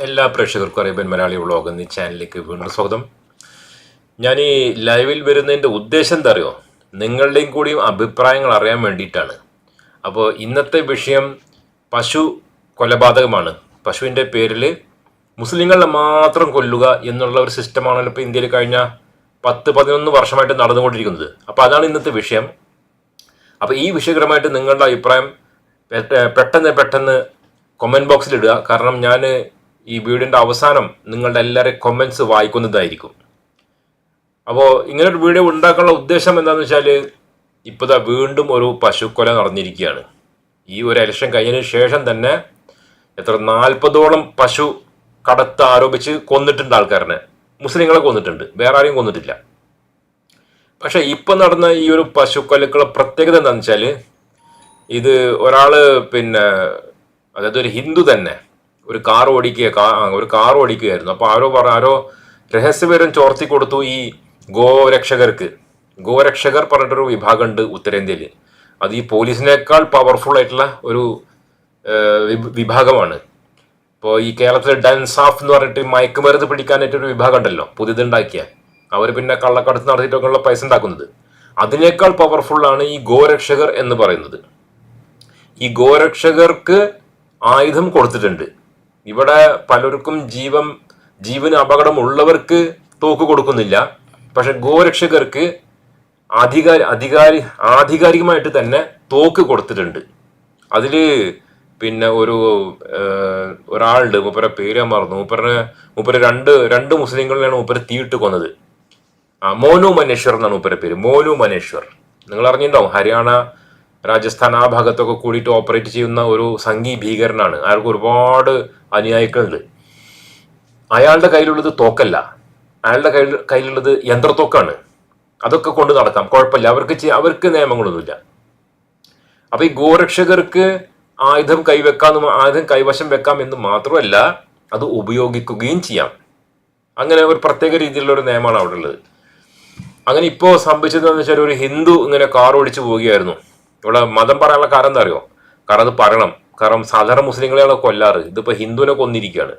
എല്ലാ പ്രേക്ഷകർക്കും Arabian Malayali vlog എന്നീ ചാനലിലേക്ക് വീണ്ടും സ്വാഗതം. ഞാൻ ഈ ലൈവിൽ വരുന്നതിന്റെ ഉദ്ദേശം എന്താ അറിയോ? നിങ്ങളുടെയും കൂടിയും അഭിപ്രായങ്ങൾ അറിയാൻ വേണ്ടിയിട്ടാണ്. അപ്പോൾ ഇന്നത്തെ വിഷയം പശു കൊലപാതകമാണ്. പശുവിന്റെ പേരിൽ മുസ്ലിങ്ങളെ മാത്രം കൊല്ലുക എന്നുള്ള ഒരു സിസ്റ്റമാണല്ലോ ഇപ്പോൾ ഇന്ത്യയിൽ കഴിഞ്ഞ പത്ത് പതിനൊന്ന് വർഷമായിട്ട് നടന്നുകൊണ്ടിരിക്കുന്നത്. അപ്പോൾ അതാണ് ഇന്നത്തെ വിഷയം. അപ്പോൾ ഈ വിഷയകരമായിട്ട് നിങ്ങളുടെ അഭിപ്രായം പെട്ടെന്ന് പെട്ടെന്ന് കൊമന്റ് ബോക്സിൽ ഇടുക. കാരണം ഞാൻ ഈ വീഡിയോന്റെ അവസാനം നിങ്ങളുടെ എല്ലാവരും കൊമൻസ് വായിക്കുന്നതായിരിക്കും. അപ്പോൾ ഇങ്ങനൊരു വീഡിയോ ഉണ്ടാക്കാനുള്ള ഉദ്ദേശം എന്താണെന്ന് വെച്ചാൽ ഇപ്പോൾ ദാ വീണ്ടും ഒരു പശുക്കൊല നടന്നിരിക്കുകയാണ്. ഈ ഒരു ഇലക്ഷൻ കഴിഞ്ഞതിന് ശേഷം തന്നെ എത്ര നാൽപ്പതോളം പശു കടത്ത് ആരോപിച്ച് കൊന്നിട്ടുണ്ട് ആൾക്കാരനെ. മുസ്ലിങ്ങളെ കൊന്നിട്ടുണ്ട്. വേറെ ആരെയും കൊന്നിട്ടില്ല. പക്ഷെ ഇപ്പം നടന്ന ഈ ഒരു പശുക്കൊലക്കുള്ള പ്രത്യേകത എന്താണെന്ന് വെച്ചാൽ ഇത് ഒരാൾ പിന്നെ അതായത് ഒരു ഹിന്ദു തന്നെ ഒരു കാർ ഓടിക്കുക ഒരു കാർ ഓടിക്കുകയായിരുന്നു. അപ്പോൾ ആരോ പറ ആരോ രഹസ്യവിവരം ചോർത്തി കൊടുത്തു ഈ ഗോരക്ഷകർക്ക്. ഗോരക്ഷകർ പറഞ്ഞിട്ടൊരു വിഭാഗമുണ്ട് ഉത്തരേന്ത്യയിൽ അത് ഈ പോലീസിനേക്കാൾ പവർഫുൾ ആയിട്ടുള്ള ഒരു വിഭാഗമാണ്. ഇപ്പോൾ ഈ കേരളത്തിലെ ഡൻസാഫ് എന്ന് പറഞ്ഞിട്ട് മയക്കുമരുന്ന് പിടിക്കാനായിട്ടൊരു വിഭാഗം ഉണ്ടല്ലോ പുതിയതുണ്ടാക്കിയ. അവർ പിന്നെ കള്ളക്കടത്ത് നടത്തിയിട്ടൊക്കെയുള്ള പൈസ ഉണ്ടാക്കുന്നത്. അതിനേക്കാൾ പവർഫുള്ളാണ് ഈ ഗോരക്ഷകർ എന്ന് പറയുന്നത്. ഈ ഗോരക്ഷകർക്ക് ആയുധം കൊടുത്തിട്ടുണ്ട്. ഇവിടെ പലർക്കും ജീവൻ ജീവന് അപകടമുള്ളവർക്ക് തോക്ക് കൊടുക്കുന്നില്ല. പക്ഷെ ഗോരക്ഷകർക്ക് അധികാരി അധികാരി ആധികാരികമായിട്ട് തന്നെ തോക്ക് കൊടുത്തിട്ടുണ്ട്. അതിൽ പിന്നെ ഒരു ഒരാളുണ്ട്. മൂപ്പരെ പേര് മറന്നു. മൂപ്പരെ മൂപ്പര് രണ്ട് രണ്ട് മുസ്ലിങ്ങളിലാണ് മൂപ്പര് തീയിട്ട് കൊന്നത്. ആ മോനു മനേശ്വർ എന്നാണ് മൂപ്പരെ പേര്. മോനു മനേശ്വർ. നിങ്ങൾ അറിഞ്ഞിട്ടുണ്ടാവും ഹരിയാന രാജസ്ഥാൻ ആ ഭാഗത്തൊക്കെ കൂടിയിട്ട് ഓപ്പറേറ്റ് ചെയ്യുന്ന ഒരു സംഘി ഭീകരനാണ്. അയാൾക്ക് ഒരുപാട് അനുയായികളുണ്ട്. അയാളുടെ കയ്യിലുള്ളത് തോക്കല്ല. അയാളുടെ കയ്യിൽ കയ്യിലുള്ളത് യന്ത്രത്തോക്കാണ്. അതൊക്കെ കൊണ്ട് നടക്കാം. കുഴപ്പമില്ല. അവർക്ക് അവർക്ക് നിയമങ്ങളൊന്നുമില്ല. അപ്പൊ ഈ ഗോരക്ഷകർക്ക് ആയുധം കൈവെക്കാം ആയുധം കൈവശം വെക്കാം എന്ന് മാത്രമല്ല അത് ഉപയോഗിക്കുകയും ചെയ്യാം. അങ്ങനെ ഒരു പ്രത്യേക രീതിയിലുള്ള ഒരു നിയമമാണ് അവിടെ ഉള്ളത്. അങ്ങനെ ഇപ്പോൾ സംഭവിച്ചതെന്ന് വെച്ചാൽ ഒരു ഹിന്ദു ഇങ്ങനെ കാർ ഓടിച്ചു പോവുകയായിരുന്നു. ഇവിടെ മതം പറയാനുള്ള കാരണം എന്താ അറിയോ? കാരണം അത് പറയണം. കാരണം സാധാരണ മുസ്ലിങ്ങളെയാണ് കൊല്ലാറ്. ഇതിപ്പോ ഹിന്ദുവിനെ കൊന്നിരിക്കുകയാണ്.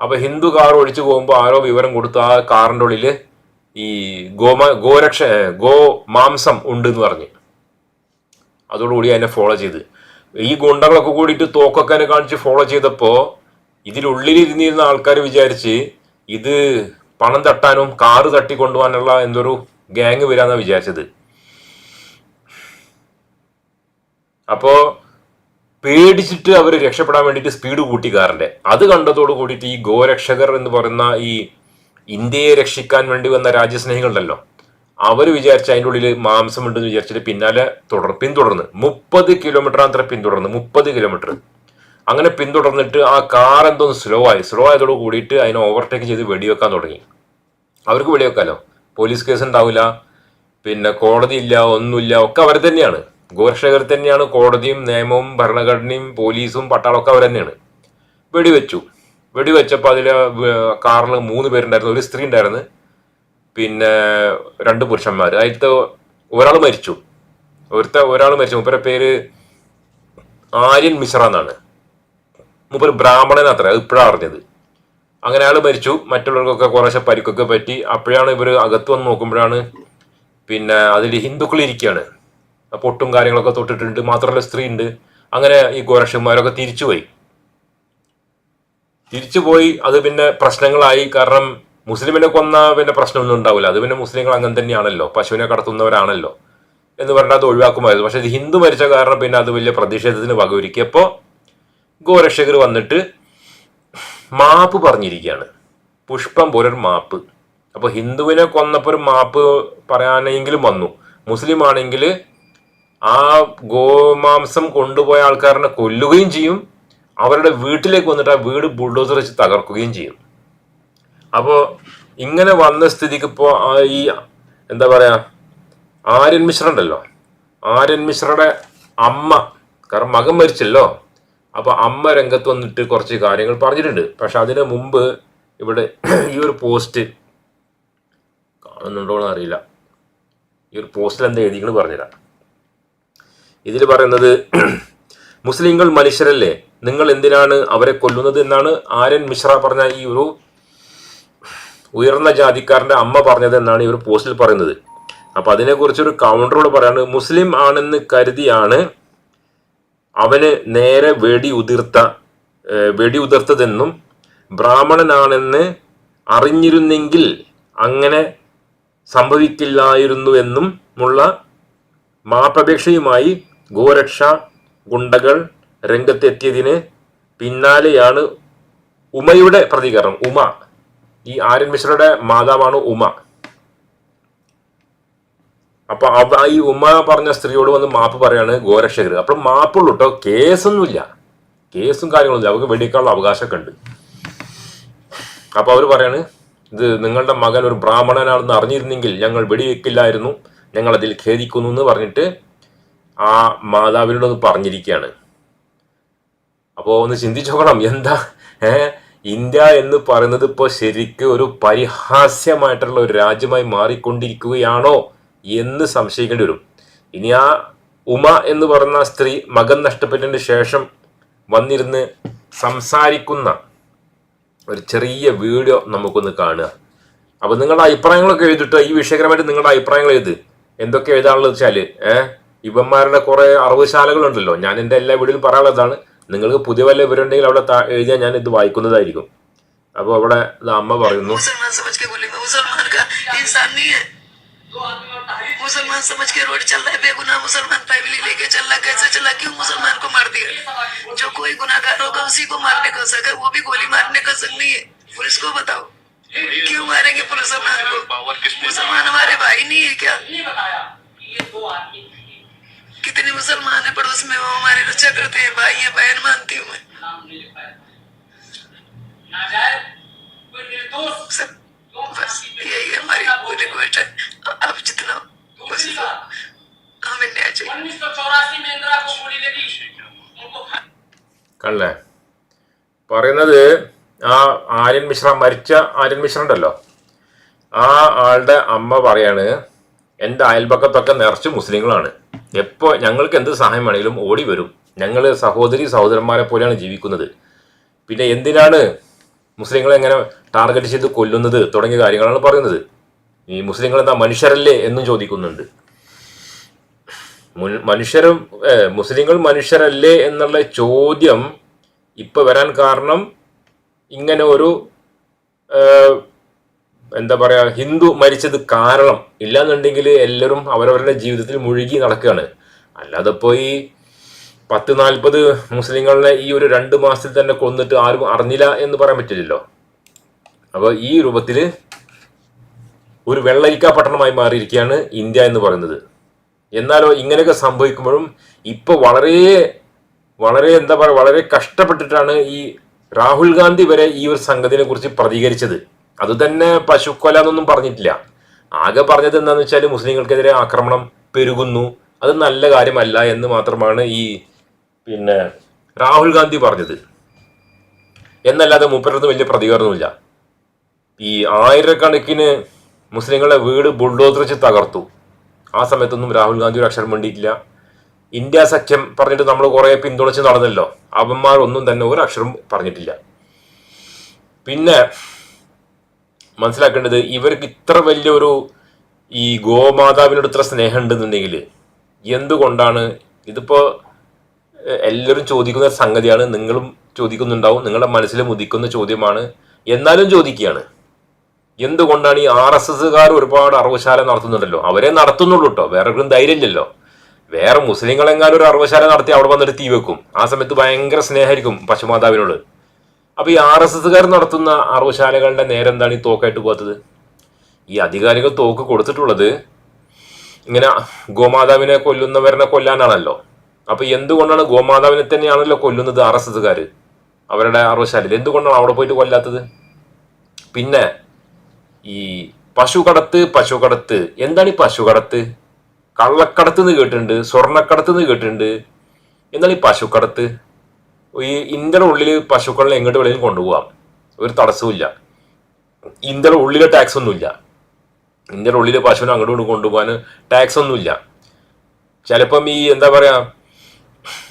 അപ്പോൾ ഹിന്ദു കാർ ഒഴിച്ചു പോകുമ്പോൾ ആരോ വിവരം കൊടുത്ത് ആ കാറിന്റെ ഉള്ളിൽ ഈ ഗോമ ഗോരക്ഷ ഗോ മാംസം ഉണ്ട് എന്ന് പറഞ്ഞ്. അതോടുകൂടി അതിനെ ഫോളോ ചെയ്ത്. ഈ ഗുണ്ടകളൊക്കെ കൂടിയിട്ട് തോക്കൊക്കെ കാണിച്ച് ഫോളോ ചെയ്തപ്പോൾ ഇതിനുള്ളിൽ ഇരുന്നിരുന്ന ആൾക്കാർ വിചാരിച്ച് ഇത് പണം തട്ടാനും കാറ് തട്ടിക്കൊണ്ടുപോകാനുള്ള എന്തൊരു ഗ്യാങ് വരാന്നാണ് വിചാരിച്ചത്. അപ്പോ പേടിച്ചിട്ട് അവർ രക്ഷപ്പെടാൻ വേണ്ടിയിട്ട് സ്പീഡ് കൂട്ടി കാറിന്റെ. അത് കണ്ടതോട് കൂടിയിട്ട് ഈ ഗോരക്ഷകർ എന്ന് പറയുന്ന ഈ ഇന്ത്യയെ രക്ഷിക്കാൻ വേണ്ടി വന്ന രാജ്യസ്നേഹികളുണ്ടല്ലോ. അവർ വിചാരിച്ച അതിന്റെ ഉള്ളിൽ മാംസമുണ്ടെന്ന് വിചാരിച്ചിട്ട് പിന്നാലെ തുടർ പിന്തുടർന്ന്. മുപ്പത് കിലോമീറ്റർ അത്ര പിന്തുടർന്ന് മുപ്പത് കിലോമീറ്റർ അങ്ങനെ പിന്തുടർന്നിട്ട് ആ കാർ എന്തോ സ്ലോ ആയി. സ്ലോ ആയതോട് കൂടിയിട്ട് അതിനെ ഓവർടേക്ക് ചെയ്ത് വെടിവെക്കാൻ തുടങ്ങി. അവർക്ക് വെടിവെക്കാലോ? പോലീസ് കേസ് ഉണ്ടാവില്ല. പിന്നെ കോടതിയില്ല ഒന്നുമില്ല ഒക്കെ അവർ തന്നെയാണ്. ഗോരക്ഷകർ തന്നെയാണ് കോടതിയും നിയമവും ഭരണഘടനയും പോലീസും പട്ടാളമൊക്കെ അവർ തന്നെയാണ് വെടിവെച്ചു വെടിവെച്ചപ്പോൾ അതിൽ കാറിൽ മൂന്ന് പേരുണ്ടായിരുന്നു. ഒരു സ്ത്രീ ഉണ്ടായിരുന്നു. പിന്നെ രണ്ട് പുരുഷന്മാർ അതിലത്തെ ഒരാൾ മരിച്ചു. ഒരുത്ത ഒരാൾ മരിച്ചു. മൂപ്പരെ പേര് ആര്യൻ മിശ്ര എന്നാണ്. മൂപ്പര് ബ്രാഹ്മണൻ അത്ര അത് ഇപ്പോഴാണ് അറിഞ്ഞത്. അങ്ങനെ അയാൾ മരിച്ചു. മറ്റുള്ളവർക്കൊക്കെ കുറേശ്ശെ പരിക്കൊക്കെ പറ്റി. അപ്പോഴാണ് ഇവർ അകത്ത് വന്ന് നോക്കുമ്പോഴാണ് പിന്നെ അതിൽ ഹിന്ദുക്കൾ ഇരിക്കുകയാണ് പൊട്ടും കാര്യങ്ങളൊക്കെ തൊട്ടിട്ടുണ്ട്. മാത്രമല്ല സ്ത്രീ ഉണ്ട് അങ്ങനെ ഈ ഗോരക്ഷന്മാരൊക്കെ തിരിച്ചുപോയി. തിരിച്ചുപോയി. അത് പിന്നെ പ്രശ്നങ്ങളായി. കാരണം മുസ്ലിമിനെ കൊന്ന പിന്നെ പ്രശ്നമൊന്നും ഉണ്ടാവില്ല. അത് പിന്നെ മുസ്ലിങ്ങൾ അങ്ങനെ തന്നെയാണല്ലോ. പശുവിനെ കടത്തുന്നവരാണല്ലോ എന്ന് പറഞ്ഞാൽ അത് ഒഴിവാക്കുമായിരുന്നു. പക്ഷെ ഹിന്ദു മരിച്ച കാരണം പിന്നെ അത് വലിയ പ്രതിഷേധത്തിന് വകവൊരുക്കിയപ്പോൾ ഗോരക്ഷകർ വന്നിട്ട് മാപ്പ് പറഞ്ഞിരിക്കുകയാണ്. പുഷ്പം പോലൊരു മാപ്പ്. അപ്പോൾ ഹിന്ദുവിനെ കൊന്നപ്പോൾ ഒരു മാപ്പ് പറയാനെങ്കിലും വന്നു. മുസ്ലിം ആണെങ്കിൽ ആ ഗോമാംസം കൊണ്ടുപോയ ആൾക്കാരനെ കൊല്ലുകയും ചെയ്യും. അവരുടെ വീട്ടിലേക്ക് വന്നിട്ട് ആ വീട് ബുൾഡോസർ വെച്ച് തകർക്കുകയും ചെയ്യും. അപ്പോൾ ഇങ്ങനെ വന്ന സ്ഥിതിക്ക് ഇപ്പോൾ ഈ എന്താ പറയുക ആര്യൻ മിശ്ര ഉണ്ടല്ലോ. ആര്യൻ മിശ്രയുടെ അമ്മ കാരണം മകൻ മരിച്ചല്ലോ. അപ്പോൾ അമ്മ രംഗത്ത് വന്നിട്ട് കുറച്ച് കാര്യങ്ങൾ പറഞ്ഞിട്ടുണ്ട്. പക്ഷെ അതിന് മുമ്പ് ഇവിടെ ഈ ഒരു പോസ്റ്റ് കാണുന്നുണ്ടോ എന്ന് അറിയില്ല. ഈ ഒരു പോസ്റ്റിൽ എന്താ എഴുതിയെന്ന് പറഞ്ഞുതരാം. ഇതിൽ പറയുന്നത് മുസ്ലിങ്ങൾ മനുഷ്യരല്ലേ? നിങ്ങൾ എന്തിനാണ് അവരെ കൊല്ലുന്നത് എന്നാണ് ആര്യൻ മിശ്ര പറഞ്ഞ ഈ ഒരു ഉയർന്ന ജാതിക്കാരന്റെ അമ്മ പറഞ്ഞത് എന്നാണ് ഒരു പോസ്റ്റിൽ പറയുന്നത്. അപ്പൊ അതിനെക്കുറിച്ചൊരു കൗണ്ടറോട് പറയാണ് മുസ്ലിം ആണെന്ന് കരുതിയാണ് അവന് നേരെ വെടി ഉതിർത്ത വെടി ഉതിർത്തതെന്നും ബ്രാഹ്മണനാണെന്ന് അറിഞ്ഞിരുന്നെങ്കിൽ അങ്ങനെ സംഭവിക്കില്ലായിരുന്നുവെന്നും ഉള്ള മാപ്പപേക്ഷയുമായി ഗോരക്ഷ ഗുണ്ടകൾ രംഗത്തെത്തിയതിന് പിന്നാലെയാണ് ഉമയുടെ പ്രതികരണം. ഉമ. ഈ ആര്യൻ മിശ്രയുടെ മാതാവാണ് ഉമ. അപ്പൊ ഈ ഉമ്മ പറഞ്ഞ സ്ത്രീയോട് വന്ന് മാപ്പ് പറയാണ് ഗോരക്ഷകർ അപ്പോൾ മാപ്പുള്ളൂ കേട്ടോ കേസൊന്നുമില്ല. കേസും കാര്യങ്ങളൊന്നുമില്ല. അവർക്ക് വെടിക്കാനുള്ള അവകാശമൊക്കെ ഉണ്ട് അപ്പൊ അവർ പറയാണ് ഇത് നിങ്ങളുടെ മകൻ ഒരു ബ്രാഹ്മണനാണെന്ന് അറിഞ്ഞിരുന്നെങ്കിൽ ഞങ്ങൾ വെടിവെക്കില്ലായിരുന്നു. ഞങ്ങൾ അതിൽ ഖേദിക്കുന്നു എന്ന് പറഞ്ഞിട്ട് ആ മാതാവിനോട് ഒന്ന് പറഞ്ഞിരിക്കുകയാണ്. അപ്പോൾ ഒന്ന് ചിന്തിച്ചു നോക്കണം എന്താ ഇന്ത്യ എന്ന് പറയുന്നത് ഇപ്പോൾ ശരിക്കും ഒരു പരിഹാസ്യമായിട്ടുള്ള ഒരു രാജ്യമായി മാറിക്കൊണ്ടിരിക്കുകയാണോ എന്ന് സംശയിക്കേണ്ടി വരും. ഇനി ആ ഉമ എന്ന് പറയുന്ന സ്ത്രീ മകൻ നഷ്ടപ്പെട്ടതിന് ശേഷം വന്നിരുന്ന് സംസാരിക്കുന്ന ഒരു ചെറിയ വീഡിയോ നമുക്കൊന്ന് കാണുക. അപ്പൊ നിങ്ങളുടെ അഭിപ്രായങ്ങളൊക്കെ എഴുതിട്ടോ ഈ വിഷയകരമായിട്ട് നിങ്ങളുടെ അഭിപ്രായങ്ങൾ എഴുത്. എന്തൊക്കെ എഴുതാനുള്ളത് വെച്ചാൽ ഏഹ് ഇവന്മാരുടെ കുറെ അറിവുശാലകളുണ്ടല്ലോ ഞാൻ എൻ്റെ എല്ലാ വീഡിയോയിലും പറയാനുള്ളതാണ് നിങ്ങൾക്ക് പുതിയ വല്ല ഇവരുണ്ടെങ്കിൽ അവിടെ താ- എഴുതിയാൽ ഞാൻ ഇത് വായിക്കുന്നതായിരിക്കും അപ്പോൾ അവിടെ ഇത് അമ്മ പറയുന്നു मुसलमान समझ के बोलेंगे मुसलमान का इंसान नहीं है मुसलमान समझ के रोड चल रहा है बेगुनाह मुसलमान पैबली लेके चल रहा है कैसे चला क्यों मुसलमान को मार दिया जो कोई गुनाहगार होगा उसी को मारने का हक है वो भी गोली मारने का हक नहीं है पुलिस को बताओ क्यों मारेंगे मुसलमान को मुसलमान हमारे भाई नहीं है क्या कितने मुसलमान है पड़ोस में वो हमारे रक्षा करते हैं भाई है बहन मानती हूँ मैं सब बस यही हमारी रिक्वेस्ट है आप जितना हो सके हमें न्याय चाहिए उन्नीस सौ चौरासी में इंदिरा को गोली लगी उनको കണ്ടേ പറയുന്നത് ആ ആര്യൻ മിശ്ര മരിച്ച ആര്യൻ മിശ്ര ഉണ്ടല്ലോ ആ ആളുടെ അമ്മ പറയാണ് എൻ്റെ അയൽപക്കത്തൊക്കെ നിറച്ച് മുസ്ലിങ്ങളാണ് എപ്പോൾ ഞങ്ങൾക്ക് എന്ത് സഹായം വേണമെങ്കിലും ഓടി വരും. ഞങ്ങൾ സഹോദരി സഹോദരന്മാരെ പോലെയാണ് ജീവിക്കുന്നത്. പിന്നെ എന്തിനാണ് മുസ്ലിങ്ങളെ എങ്ങനെ ടാർഗറ്റ് ചെയ്ത് കൊല്ലുന്നത് തുടങ്ങിയ കാര്യങ്ങളാണ് പറയുന്നത്. ഈ മുസ്ലിങ്ങൾ എന്താ മനുഷ്യരല്ലേ എന്നും ചോദിക്കുന്നുണ്ട്. മനുഷ്യരും മുസ്ലിങ്ങൾ മനുഷ്യരല്ലേ എന്നുള്ള ചോദ്യം ഇപ്പൊ വരാൻ കാരണം ഇങ്ങനെ ഒരു എന്താ പറയാ ഹിന്ദു മരിച്ചത് കാരണം ഇല്ലാന്നുണ്ടെങ്കിൽ എല്ലാവരും അവരവരുടെ ജീവിതത്തിൽ മുഴുകി നടക്കുകയാണ്. അല്ലാതെ പോയി പത്ത് നാൽപ്പത് മുസ്ലിങ്ങളെ ഈ ഒരു രണ്ട് മാസത്തിൽ തന്നെ കൊന്നിട്ട് ആരും അറിഞ്ഞില്ല എന്ന് പറയാൻ പറ്റില്ലല്ലോ. അപ്പോൾ ഈ രൂപത്തിൽ ഒരു വെള്ളരിക്ക പട്ടണമായി മാറിയിരിക്കുകയാണ് ഇന്ത്യ എന്ന് പറയുന്നത്. എന്നാലോ ഇങ്ങനെയൊക്കെ സംഭവിക്കുമ്പോഴും ഇപ്പൊ വളരെ വളരെ എന്താ പറയുക വളരെ കഷ്ടപ്പെട്ടിട്ടാണ് ഈ രാഹുൽ ഗാന്ധി വരെ ഈ ഒരു സംഗതിനെ കുറിച്ച് പ്രതികരിച്ചത്. അത് തന്നെ പശുക്കൊല എന്നൊന്നും പറഞ്ഞിട്ടില്ല. ആകെ പറഞ്ഞത് എന്താന്ന് വെച്ചാൽ മുസ്ലിങ്ങൾക്കെതിരെ ആക്രമണം പെരുകുന്നു. അത് നല്ല കാര്യമല്ല എന്ന് മാത്രമാണ് ഈ പിന്നെ രാഹുൽ ഗാന്ധി പറഞ്ഞത്. എന്നല്ലാതെ മൂപ്പരടുത്ത് വലിയ പ്രതികരണമില്ല ഈ ആയിരക്കണക്കിന് മുസ്ലിങ്ങളെ വീട് ബുൾഡോസർ വെച്ച് തകർത്തു. ആ സമയത്തൊന്നും രാഹുൽ ഗാന്ധി ഒരു അക്ഷരം വേണ്ടിയിട്ടില്ല ഇന്ത്യ സഖ്യം പറഞ്ഞിട്ട് നമ്മൾ കുറേ പിന്തുണച്ച് നടന്നല്ലോ. അവന്മാരൊന്നും തന്നെ ഒരു അക്ഷരം പറഞ്ഞിട്ടില്ല. പിന്നെ മനസ്സിലാക്കേണ്ടത് ഇവർക്ക് ഇത്ര വലിയൊരു ഈ ഗോമാതാവിനോട് ഇത്ര സ്നേഹം ഉണ്ടെന്നുണ്ടെങ്കിൽ എന്തുകൊണ്ടാണ് ഇതിപ്പോ എല്ലാവരും ചോദിക്കുന്ന സംഗതിയാണ് നിങ്ങളും ചോദിക്കുന്നുണ്ടാവും നിങ്ങളുടെ മനസ്സിൽ മുതിക്കുന്ന ചോദ്യമാണ്. എന്നാലും ചോദിക്കുകയാണ്. എന്തുകൊണ്ടാണ് ഈ ആർ എസ് എസ്സുകാർ ഒരുപാട് അറവശാല നടത്തുന്നുണ്ടല്ലോ? അവരെ നടത്തുന്നുള്ളൂ കേട്ടോ വേറെ ധൈര്യം ധൈര്യമില്ലല്ലോ. വേറെ മുസ്ലിങ്ങളെങ്ങാനും ഒരു അറവശാല നടത്തി അവിടെ വന്നിട്ട് തീ വെക്കും ആ സമയത്ത് ഭയങ്കര സ്നേഹമായിരിക്കും പശുമാതാവിനോട്. അപ്പൊ ഈ ആർ എസ് എസ്സുകാർ നടത്തുന്ന അറവുശാലകളുടെ നേരം എന്താണ് ഈ തോക്കായിട്ട് പോകാത്തത്? ഈ അധികാരികൾ തോക്ക് കൊടുത്തിട്ടുള്ളത് ഇങ്ങനെ ഗോമാതാവിനെ കൊല്ലുന്നവരനെ കൊല്ലാനാണല്ലോ. അപ്പൊ എന്തുകൊണ്ടാണ് ഗോമാതാവിനെ തന്നെയാണല്ലോ കൊല്ലുന്നത് ആർ എസ് എസ്സുകാര് അവരുടെ അറവുശാലയിൽ എന്തുകൊണ്ടാണ് അവിടെ പോയിട്ട് കൊല്ലാത്തത്? പിന്നെ ഈ പശു കടത്ത് പശു കടത്ത് എന്താണ് ഈ പശു കടത്ത് കള്ളക്കടത്ത് എന്ന് കേട്ടിട്ടുണ്ട് സ്വർണക്കടത്ത് എന്ന് കേട്ടിട്ടുണ്ട്. എന്താണ് ഈ പശു കടത്ത് ഈ ഇന്ത്യയുടെ ഉള്ളിൽ പശുക്കളെ എങ്ങോട്ട് വേണമെങ്കിലും കൊണ്ടുപോകാം ഒരു തടസ്സവും ഇന്ത്യയുടെ ഉള്ളിലെ ടാക്സ് ഒന്നുമില്ല. ഇന്ത്യയുടെ ഉള്ളിലെ പശുവിനെ അങ്ങോട്ട് കൊണ്ടുപോകാൻ ടാക്സ് ഒന്നുമില്ല. ചിലപ്പം ഈ എന്താ പറയാ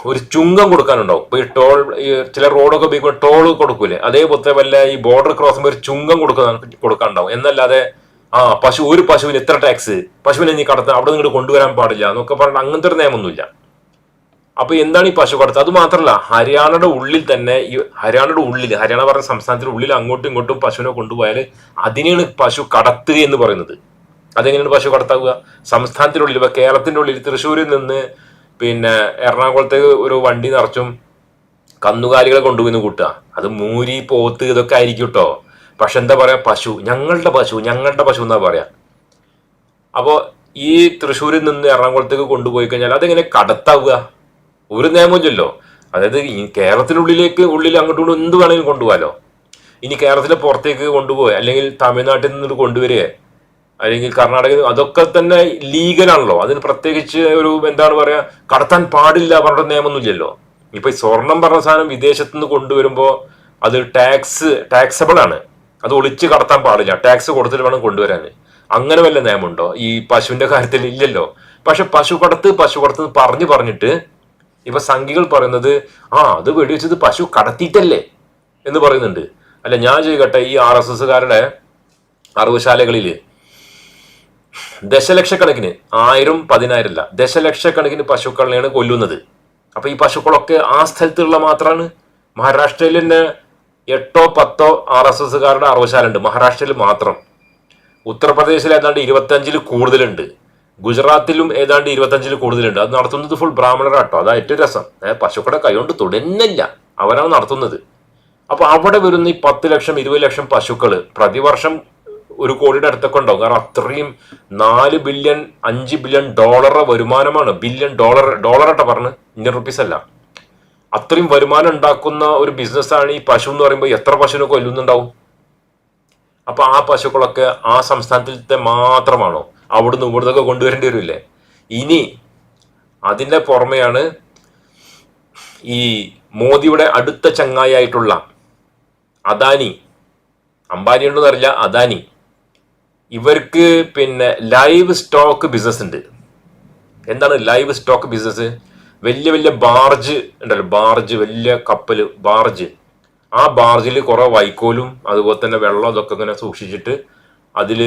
ഒരു ചുങ്കം കൊടുക്കാനുണ്ടാവും. ഇപ്പൊ ഈ ടോൾ ചില റോഡൊക്കെ ഉപയോഗിക്കുമ്പോൾ ടോൾ കൊടുക്കൂലേ? അതേപോലത്തെ വല്ല ഈ ബോർഡർ ക്രോസ് ചെയ്യുമ്പോൾ ഒരു ചുങ്കം കൊടുക്കാൻ കൊടുക്കാനുണ്ടാവും. എന്നല്ലാതെ ആ പശു ഒരു പശുവിന് എത്ര ടാക്സ് പശുവിനെ നീ കടത്താൻ അവിടെ നിന്ന് കൊണ്ടുവരാൻ പാടില്ല എന്നൊക്കെ പറഞ്ഞിട്ട് അങ്ങനത്തെ ഒരു നിയമമൊന്നുമില്ല. അപ്പൊ എന്താണ് ഈ പശു കടത്ത് അത് മാത്രമല്ല ഹരിയാനയുടെ ഉള്ളിൽ തന്നെ ഈ ഹരിയാനയുടെ ഉള്ളിൽ ഹരിയാന പറഞ്ഞ സംസ്ഥാനത്തിന്റെ ഉള്ളിൽ അങ്ങോട്ടും ഇങ്ങോട്ടും പശുവിനെ കൊണ്ടുപോയാൽ അതിനെയാണ് പശു കടത്തുക എന്ന് പറയുന്നത്. അതെങ്ങനെയാണ് പശു കടത്താവുക? സംസ്ഥാനത്തിന്റെ ഉള്ളിൽ ഇപ്പൊ കേരളത്തിന്റെ ഉള്ളിൽ തൃശ്ശൂരിൽ നിന്ന് പിന്നെ എറണാകുളത്തേക്ക് ഒരു വണ്ടി നിറച്ചും കന്നുകാലികളെ കൊണ്ടുപോയി കൂട്ടുക. അത് മൂരി പോത്ത് ഇതൊക്കെ ആയിരിക്കും കേട്ടോ. പക്ഷെ എന്താ പറയാ? പശു ഞങ്ങളുടെ പശു ഞങ്ങളുടെ പശു എന്നാ പറയാ? അപ്പോ ഈ തൃശ്ശൂരിൽ നിന്ന് എറണാകുളത്തേക്ക് കൊണ്ടുപോയി കഴിഞ്ഞാൽ അതെങ്ങനെ കടത്താവുക? ഒരു നിയമമില്ലല്ലോ അതായത് ഈ കേരളത്തിനുള്ളിലേക്ക് ഉള്ളിൽ അങ്ങോട്ടും ഇങ്ങോട്ടും എന്ത് വേണമെങ്കിലും കൊണ്ടുപോകാലോ. ഇനി കേരളത്തിലെ പുറത്തേക്ക് കൊണ്ടുപോയി അല്ലെങ്കിൽ തമിഴ്നാട്ടിൽ നിന്ന് കൊണ്ടുവരിക അല്ലെങ്കിൽ കർണാടക അതൊക്കെ തന്നെ ലീഗലാണല്ലോ അതിന് പ്രത്യേകിച്ച് ഒരു എന്താണ് പറയാ കടത്താൻ പാടില്ല പറഞ്ഞ നിയമമൊന്നുമില്ലല്ലോ. ഇപ്പൊ ഈ സ്വർണം പറഞ്ഞ സാധനം വിദേശത്ത് നിന്ന് കൊണ്ടുവരുമ്പോൾ അത് ടാക്സ് ടാക്സബിൾ ആണ്. അത് ഒളിച്ച് കടത്താൻ പാടില്ല. ടാക്സ് കൊടുത്തിട്ട് വേണം കൊണ്ടുവരാൻ. അങ്ങനെ വല്ല നിയമമുണ്ടോ? ഈ പശുവിന്റെ കാര്യത്തിൽ ഇല്ലല്ലോ. പക്ഷെ പശു കടത്ത് പശു കടത്ത് പറഞ്ഞു പറഞ്ഞിട്ട് ഇപ്പൊ സംഘികൾ പറയുന്നത് ആ അത് വെടിവെച്ചത് പശു കടത്തിയിട്ടല്ലേ? എന്ന് പറയുന്നുണ്ട്. അല്ല ഞാൻ ചോദിക്കട്ടെ ഈ ആർ എസ് എസ്സുകാരുടെ അറിവുശാലകളിൽ ദശലക്ഷക്കണക്കിന് ആയിരം പതിനായിരം അല്ല ദശലക്ഷക്കണക്കിന് പശുക്കളെയാണ് കൊല്ലുന്നത്. അപ്പൊ ഈ പശുക്കളൊക്കെ ആ സ്ഥലത്തുള്ള മാത്രമാണ് മഹാരാഷ്ട്രയിൽ തന്നെ എട്ടോ പത്തോ ആർ എസ് എസ്സുകാരുടെ അറവശാല ഉണ്ട് മഹാരാഷ്ട്രയിൽ മാത്രം. ഉത്തർപ്രദേശിൽ ഏതാണ്ട് ഇരുപത്തഞ്ചിൽ കൂടുതലുണ്ട്. ഗുജറാത്തിലും ഏതാണ്ട് ഇരുപത്തഞ്ചിൽ കൂടുതലുണ്ട്. അത് നടത്തുന്നത് ഫുൾ ബ്രാഹ്മണരാട്ടോ. അതാ ഏറ്റവും രസം. പശുക്കളെ കൈകൊണ്ട് തൊടുന്നില്ല. അവരാണ് നടത്തുന്നത്. അപ്പൊ അവിടെ വരുന്ന ഈ പത്ത് ലക്ഷം ഇരുപത് ലക്ഷം പശുക്കൾ പ്രതിവർഷം ഒരു കോടിയുടെ അടുത്തൊക്കെ ഉണ്ടാവും. കാരണം അത്രയും നാല് ബില്യൺ അഞ്ച് ബില്യൺ ഡോളറ വരുമാനമാണ്. ബില്യൺ ഡോളർ ഡോളറാട്ടോ പറഞ്ഞ്. ഇന്ത്യൻ റുപ്പീസ് അല്ല. അത്രയും വരുമാനം ഉണ്ടാക്കുന്ന ഒരു ബിസിനസ്സാണ് ഈ പശു എന്ന് പറയുമ്പോൾ എത്ര പശുവിനെ കൊല്ലുന്നുണ്ടാവും? അപ്പൊ ആ പശുക്കളൊക്കെ ആ സംസ്ഥാനത്തിലത്തെ മാത്രമാണോ? അവിടുന്ന് ഇവിടുന്നൊക്കെ കൊണ്ടുവരേണ്ടി വരില്ലേ ഇനി അതിന്റെ പുറമെയാണ് ഈ മോദിയുടെ അടുത്ത ചങ്ങായിട്ടുള്ള അദാനി. അംബാനി ഉണ്ടെന്ന് അറിയില്ല അദാനി. ഇവർക്ക് പിന്നെ ലൈവ് സ്റ്റോക്ക് ബിസിനസ് ഉണ്ട്. എന്താണ് ലൈവ് സ്റ്റോക്ക് ബിസിനസ് വലിയ വലിയ ബാർജ് ഉണ്ടല്ലോ ബാർജ് വലിയ കപ്പൽ ബാർജ് ആ ബാർജിൽ കുറെ വൈക്കോലും അതുപോലെ തന്നെ വെള്ളം അതൊക്കെ ഇങ്ങനെ സൂക്ഷിച്ചിട്ട് അതിൽ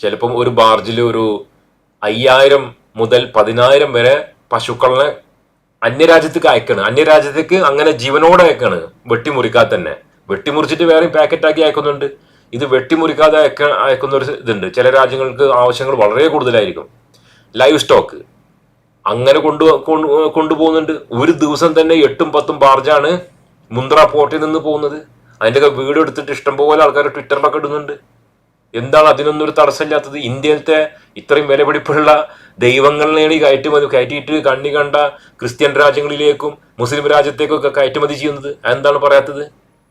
ചിലപ്പം ഒരു ബാർജിൽ ഒരു അയ്യായിരം മുതൽ പതിനായിരം വരെ പശുക്കളെ അന്യരാജ്യത്തേക്ക് അയക്കാണ്. അന്യരാജ്യത്തേക്ക് അങ്ങനെ ജീവനോടെ അയക്കാണ്. വെട്ടിമുറിക്കാതെ തന്നെ. വെട്ടിമുറിച്ചിട്ട് വേറെ പാക്കറ്റാക്കി അയക്കുന്നുണ്ട്. ഇത് വെട്ടിമുറിക്കാതെ അയക്ക അയക്കുന്ന ഒരു ഇതുണ്ട്. ചില രാജ്യങ്ങൾക്ക് ആവശ്യങ്ങൾ വളരെ കൂടുതലായിരിക്കും. Livestock. അങ്ങനെ കൊണ്ടു കൊണ്ടു- കൊണ്ടുപോകുന്നുണ്ട്. ഒരു ദിവസം തന്നെ എട്ടും പത്തും ബാർജാണ് മുന്ദ്ര പോർട്ടിൽ നിന്ന് പോകുന്നത്. അതിന്റെയൊക്കെ വീഡിയോ എടുത്തിട്ട് ഇഷ്ടംപോലെ ആൾക്കാർ ട്വിറ്ററിലൊക്കെ ഇടുന്നുണ്ട്. എന്താണ് അതിനൊന്നും ഒരു തടസ്സമില്ലാത്തത്? ഇന്ത്യയിലത്തെ ഇത്രയും വിലപിടിപ്പുള്ള ദൈവങ്ങളിനെയാണ് ഈ കയറ്റുമതി കയറ്റിയിട്ട് കണ്ണി കണ്ട ക്രിസ്ത്യൻ രാജ്യങ്ങളിലേക്കും മുസ്ലിം രാജ്യത്തേക്കൊക്കെ കയറ്റുമതി ചെയ്യുന്നത്. എന്താണ് പറയാത്തത്?